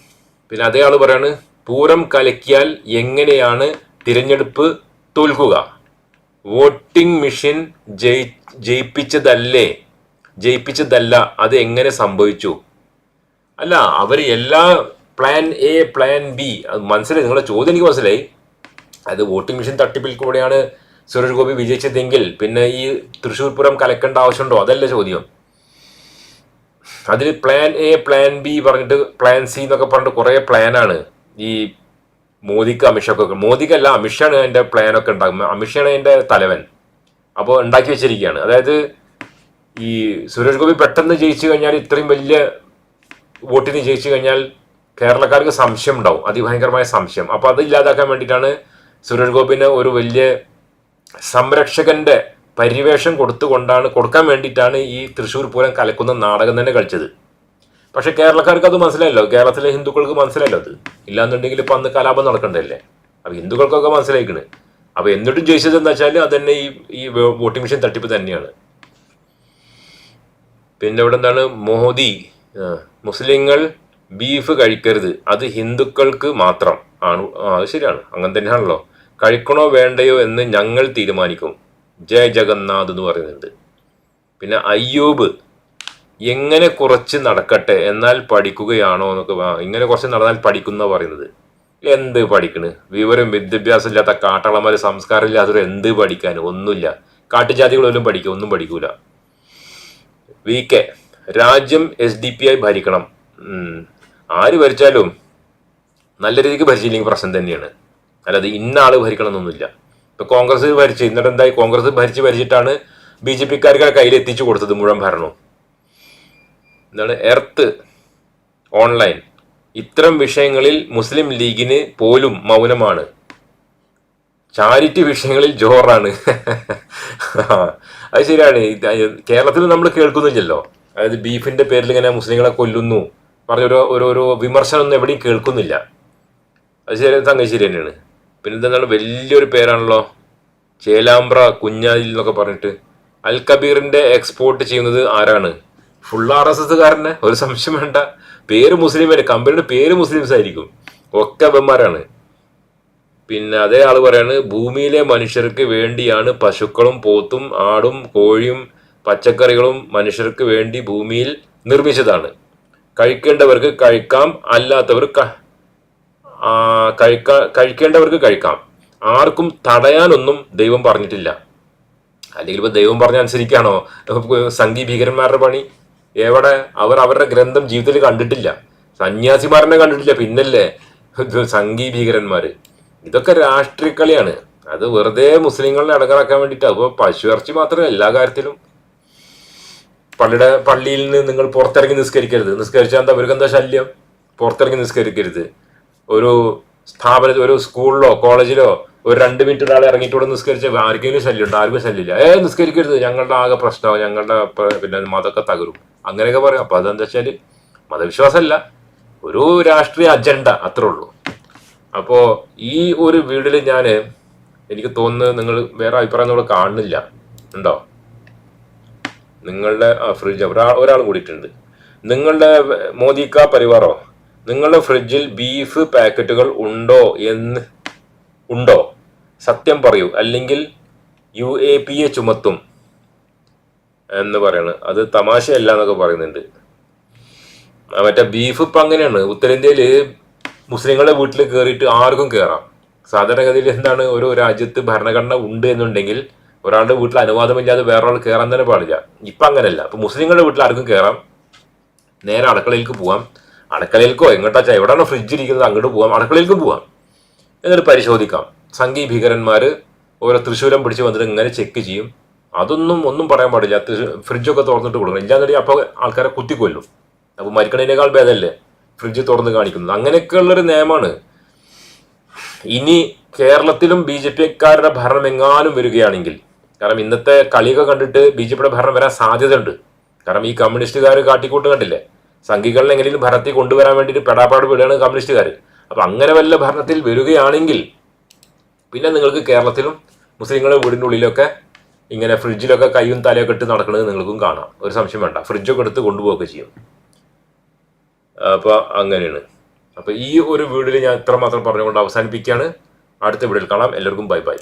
പിന്നെ അതേ ആൾ പറയാണ് പൂരം കലക്കിയാൽ എങ്ങനെയാണ് തിരഞ്ഞെടുപ്പ് തോൽക്കുക വോട്ടിംഗ് മെഷീൻ ജയി ജയിപ്പിച്ചതല്ലേ ജയിപ്പിച്ചതല്ല അത് എങ്ങനെ സംഭവിച്ചു? അല്ല അവർ എല്ലാ പ്ലാൻ എ പ്ലാൻ ബി അത് മനസ്സിലായി നിങ്ങളുടെ ചോദ്യം എനിക്ക് മനസ്സിലായി. അത് വോട്ടിംഗ് മെഷീൻ തട്ടിപ്പിൽ കൂടെയാണ് സുരേഷ് ഗോപി വിജയിച്ചതെങ്കിൽ പിന്നെ ഈ തൃശ്ശൂർ പൂരം കലക്കേണ്ട ആവശ്യമുണ്ടോ? അതല്ല ചോദ്യം. അതിൽ പ്ലാൻ എ പ്ലാൻ ബി പറഞ്ഞിട്ട് പ്ലാൻ സി എന്നൊക്കെ പറഞ്ഞിട്ട് കുറേ പ്ലാനാണ് ഈ മോദിക്ക് അമിത്ഷാക്കൊക്കെ മോദിക്കല്ല അമിത്ഷാണ് അതിന്റെ പ്ലാനൊക്കെ ഉണ്ടാക്കുന്നത് അമിത്ഷാണ് അതിന്റെ തലവൻ. അപ്പോൾ ഉണ്ടാക്കി വെച്ചിരിക്കുകയാണ്. അതായത് ഈ സുരേഷ് ഗോപി പെട്ടെന്ന് ജയിച്ചു കഴിഞ്ഞാൽ ഇത്രയും വലിയ വോട്ടിന് ജയിച്ചു കഴിഞ്ഞാൽ കേരളക്കാർക്ക് സംശയം ഉണ്ടാവും. അതിഭയങ്കരമായ സംശയം. അപ്പോൾ അത് ഇല്ലാതാക്കാൻ വേണ്ടിയിട്ടാണ് സുരേഷ് ഗോപിന് ഒരു വലിയ സംരക്ഷകന്റെ പരിവേഷം കൊടുത്തുകൊണ്ടാണ് കൊടുക്കാൻ വേണ്ടിയിട്ടാണ് ഈ തൃശ്ശൂർ പൂരം കലക്കുന്ന നാടകം തന്നെ കളിച്ചത്. പക്ഷെ കേരളക്കാർക്ക് അത് മനസ്സിലായല്ലോ. കേരളത്തിലെ ഹിന്ദുക്കൾക്ക് മനസ്സിലായല്ലോ അത്. ഇല്ലാന്നുണ്ടെങ്കിൽ ഇപ്പൊ അന്ന് കലാപം നടക്കണ്ടല്ലേ അപ്പൊ ഹിന്ദുക്കൾക്കൊക്കെ മനസ്സിലായിക്കണ്. അപ്പൊ എന്നിട്ടും ജയിച്ചത് എന്താ വെച്ചാൽ അത് തന്നെ ഈ ഈ വോട്ടിംഗ് മെഷീൻ തട്ടിപ്പ് തന്നെയാണ്. പിന്നെ ഇവിടെ എന്താണ്? മോദി മുസ്ലിങ്ങൾ ബീഫ് കഴിക്കരുത്. അത് ഹിന്ദുക്കൾക്ക് മാത്രം. ആണ് അത് ശരിയാണ്. അങ്ങനെ തന്നെയാണല്ലോ. കഴിക്കണോ വേണ്ടയോ എന്ന് ഞങ്ങൾ തീരുമാനിക്കും. ജയ ജഗന്നാഥ് എന്ന് പറയുന്നുണ്ട്. പിന്നെ അയ്യൂബ് എങ്ങനെ കുറച്ച് നടക്കട്ടെ എന്നാൽ പഠിക്കുകയാണോ എന്നൊക്കെ ഇങ്ങനെ കുറച്ച് നടന്നാൽ പഠിക്കുന്ന പറയുന്നത്. എന്ത് പഠിക്കണ്? വിവരം വിദ്യാഭ്യാസം ഇല്ലാത്ത കാട്ടാളന്മാർ സംസ്കാരം ഇല്ലാത്തവർ എന്ത് പഠിക്കാൻ? ഒന്നുമില്ല. കാട്ടുജാതികളൊന്നും പഠിക്കും ഒന്നും പഠിക്കൂല. വി കെ രാജ്യം എസ് ഡി പി ആയി ഭരിക്കണം. ആര് ഭരിച്ചാലും നല്ല രീതിക്ക് ഭരിച്ചില്ലെങ്കിൽ പ്രശ്നം തന്നെയാണ്. അല്ലാതെ ഇന്ന ആൾ ഭരിക്കണം എന്നൊന്നുമില്ല ഇപ്പൊ കോൺഗ്രസ് ഭരിച്ച് എന്നിട്ട് എന്തായി കോൺഗ്രസ് ഭരിച്ച് ഭരിച്ചിട്ടാണ് ബി ജെ പിക്കാർക്ക് കയ്യിൽ എത്തിച്ചു കൊടുത്തത് മുഴുവൻ ഭരണവും എന്താണ്? Earth online. ഇത്തരം വിഷയങ്ങളിൽ മുസ്ലിം ലീഗിന് പോലും മൗനമാണ്. ചാരിറ്റി വിഷയങ്ങളിൽ ജോറാണ്. അത് ശരിയാണ്. കേരളത്തിൽ നമ്മൾ കേൾക്കുന്നില്ലല്ലോ. അതായത് ബീഫിന്റെ പേരിൽ ഇങ്ങനെ മുസ്ലിങ്ങളെ കൊല്ലുന്നു. പറഞ്ഞൊരു ഒരു വിമർശനമൊന്നും എവിടെയും കേൾക്കുന്നില്ല. അത് ശരി സംഗതി ശരി തന്നെയാണ്. പിന്നെ എന്താണ് വലിയൊരു പേരാണല്ലോ. ചേലാമ്പ്ര കുഞ്ഞാലിൽ എന്നൊക്കെ പറഞ്ഞിട്ട്. അൽ കബീറിന്റെ എക്സ്പോർട്ട് ചെയ്യുന്നത് ആരാണ്? ഫുൾ ആർ എസ് എസ്സുകാരനെ ഒരു സംശയം വേണ്ട. പേര് മുസ്ലിം വരെ കമ്പനിയുടെ പേര് മുസ്ലിംസ് ആയിരിക്കും ഒക്കെ അബന്മാരാണ് പിന്നെ അതേ ആൾ പറയാണ് ഭൂമിയിലെ മനുഷ്യർക്ക് വേണ്ടിയാണ് പശുക്കളും പോത്തും ആടും കോഴിയും പച്ചക്കറികളും മനുഷ്യർക്ക് വേണ്ടി ഭൂമിയിൽ നിർമ്മിച്ചതാണ്. കഴിക്കേണ്ടവർക്ക് കഴിക്കാം അല്ലാത്തവർ കഴിക്കാ കഴിക്കേണ്ടവർക്ക് കഴിക്കാം. ആർക്കും തടയാനൊന്നും ദൈവം പറഞ്ഞിട്ടില്ല. അല്ലെങ്കിൽ ഇപ്പൊ ദൈവം പറഞ്ഞ അനുസരിക്കാണോ? സംഗീ ഭീകരന്മാരുടെ പണി? എവിടെ? അവർ അവരുടെ ഗ്രന്ഥം ജീവിതത്തിൽ കണ്ടിട്ടില്ല. സന്യാസിമാരനെ കണ്ടിട്ടില്ല. പിന്നല്ലേ? സംഘീ ഭീകരന്മാര്. ഇതൊക്കെ രാഷ്ട്രീയ കളിയാണ്. അത് വെറുതെ മുസ്ലിങ്ങളെ അടങ്ങറാക്കാൻ വേണ്ടിയിട്ട്. അപ്പോൾ പശു മാത്രമേ എല്ലാ കാര്യത്തിലും. പള്ളിയുടെ പള്ളിയിൽ നിന്ന് നിങ്ങൾ പുറത്തിറങ്ങി നിസ്കരിക്കരുത്. നിസ്കരിച്ചാൽ എന്താ? അവർക്ക് എന്താ ശല്യം? പുറത്തിറങ്ങി നിസ്കരിക്കരുത്. ഒരു സ്ഥാപനത്തിൽ ഒരു സ്കൂളിലോ കോളേജിലോ ഒരു രണ്ട് മിനിറ്റ് ഒരാളെ ഇറങ്ങിയിട്ടൂടെ നിസ്കരിച്ച ആർക്കെങ്കിലും ശല്യമുണ്ട്? ആർക്കും ശല്യമില്ല. ഏ നിസ്കരിക്കരുത്. ഞങ്ങളുടെ ആകെ പ്രശ്നമാവും ഞങ്ങളുടെ പിന്നെ മതമൊക്കെ തകരും. അങ്ങനെയൊക്കെ പറയാം. അപ്പൊ അതെന്താ വെച്ചാൽ മതവിശ്വാസമല്ല. ഒരു രാഷ്ട്രീയ അജണ്ട അത്രേ ഉള്ളൂ. അപ്പോൾ ഈ ഒരു വീടിൽ ഞാൻ എനിക്ക് തോന്നുന്നത് നിങ്ങൾ വേറെ അഭിപ്രായം നമ്മൾ കാണുന്നില്ല. ഉണ്ടോ? നിങ്ങളുടെ ഫ്രിഡ്ജ് ഒരാൾ ഒരാൾ കൂടിയിട്ടുണ്ട്. നിങ്ങളുടെ മോദിക്ക പരിവാറോ? നിങ്ങളുടെ ഫ്രിഡ്ജിൽ ബീഫ് പാക്കറ്റുകൾ ഉണ്ടോ എന്ന് ഉണ്ടോ? സത്യം പറയൂ. അല്ലെങ്കിൽ യു എ പി എ ചുമത്തും. എന്ന് പറയണത് അത് തമാശയല്ല എന്നൊക്കെ പറയുന്നുണ്ട്. മറ്റേ ബീഫ് ഇപ്പം അങ്ങനെയാണ്. ഉത്തരേന്ത്യയിൽ മുസ്ലിങ്ങളുടെ വീട്ടിൽ കയറിയിട്ട് ആർക്കും കയറാം സാധാരണഗതിയിൽ എന്താണ്? ഒരു രാജ്യത്ത് ഭരണഘടന ഉണ്ട് എന്നുണ്ടെങ്കിൽ ഒരാളുടെ വീട്ടിൽ അനുവാദമില്ലാതെ വേറൊരാൾ കയറാൻ തന്നെ പാടില്ല. ഇപ്പം അങ്ങനെയല്ല. അപ്പൊ മുസ്ലിങ്ങളുടെ വീട്ടിൽ ആർക്കും കയറാം നേരെ അടുക്കളയിലേക്ക് പോവാം. അടുക്കളയിലേക്കോ എങ്ങോട്ടാ എവിടെയാണോ ഫ്രിഡ്ജ് ഇരിക്കുന്നത്? അങ്ങോട്ട് പോവാം. അടുക്കളയിലേക്കും പോവാം. എന്നിട്ട് പരിശോധിക്കാം. സംഘീ ഭീകരന്മാർ ഓരോ തൃശ്ശൂരം പിടിച്ച് വന്നിട്ട് ഇങ്ങനെ ചെക്ക് ചെയ്യും. അതൊന്നും ഒന്നും പറയാൻ പാടില്ല. ഫ്രിഡ്ജൊക്കെ തുറന്നിട്ട് കൊടുക്കണം ഇല്ലാന്നുണ്ടെങ്കിൽ അപ്പോൾ ആൾക്കാരെ കുത്തിക്കൊല്ലും. അപ്പോൾ മരിക്കണേനേക്കാൾ ഭേദമല്ലേ ഫ്രിഡ്ജ് തുറന്ന് കാണിക്കുന്നത്. അങ്ങനെയൊക്കെയുള്ളൊരു നിയമമാണ്. ഇനി കേരളത്തിലും ബി ജെ പിക്കാരുടെ ഭരണം എങ്ങാനും വരികയാണെങ്കിൽ കാരണം ഇന്നത്തെ കളിയൊക്കെ കണ്ടിട്ട് ബി ജെ പിയുടെ ഭരണം വരാൻ സാധ്യതയുണ്ട്. കാരണം ഈ കമ്മ്യൂണിസ്റ്റുകാർ കാട്ടിക്കൂട്ട് കണ്ടില്ലേ? സംഘികളിൽ എങ്ങനെയും ഭരണത്തിൽ കൊണ്ടുവരാൻ വേണ്ടിയിട്ട് പെടാപ്പാട് വിടുകയാണ് കമ്മ്യൂണിസ്റ്റുകാർ. അപ്പൊ അങ്ങനെ വല്ല ഭരണത്തിൽ വരികയാണെങ്കിൽ പിന്നെ നിങ്ങൾക്ക് കേരളത്തിലും മുസ്ലിങ്ങളുടെ വീടിന്റെ ഉള്ളിലൊക്കെ ഇങ്ങനെ ഫ്രിഡ്ജിലൊക്കെ കൈയും തലയൊക്കെ ഇട്ട് നടക്കുന്നത് നിങ്ങൾക്കും കാണാം. ഒരു സംശയം വേണ്ട. ഫ്രിഡ്ജൊക്കെ എടുത്ത് കൊണ്ടുപോവുകയൊക്കെ ചെയ്യും. അപ്പോൾ അങ്ങനെയാണ്. അപ്പോൾ ഈ ഒരു വീഡിയോയിൽ ഞാൻ ഇത്രമാത്രം പറഞ്ഞുകൊണ്ട് അവസാനിപ്പിക്കുകയാണ്. അടുത്ത വീഡിയോയിൽ കാണാം. എല്ലാവർക്കും ബൈ ബൈ.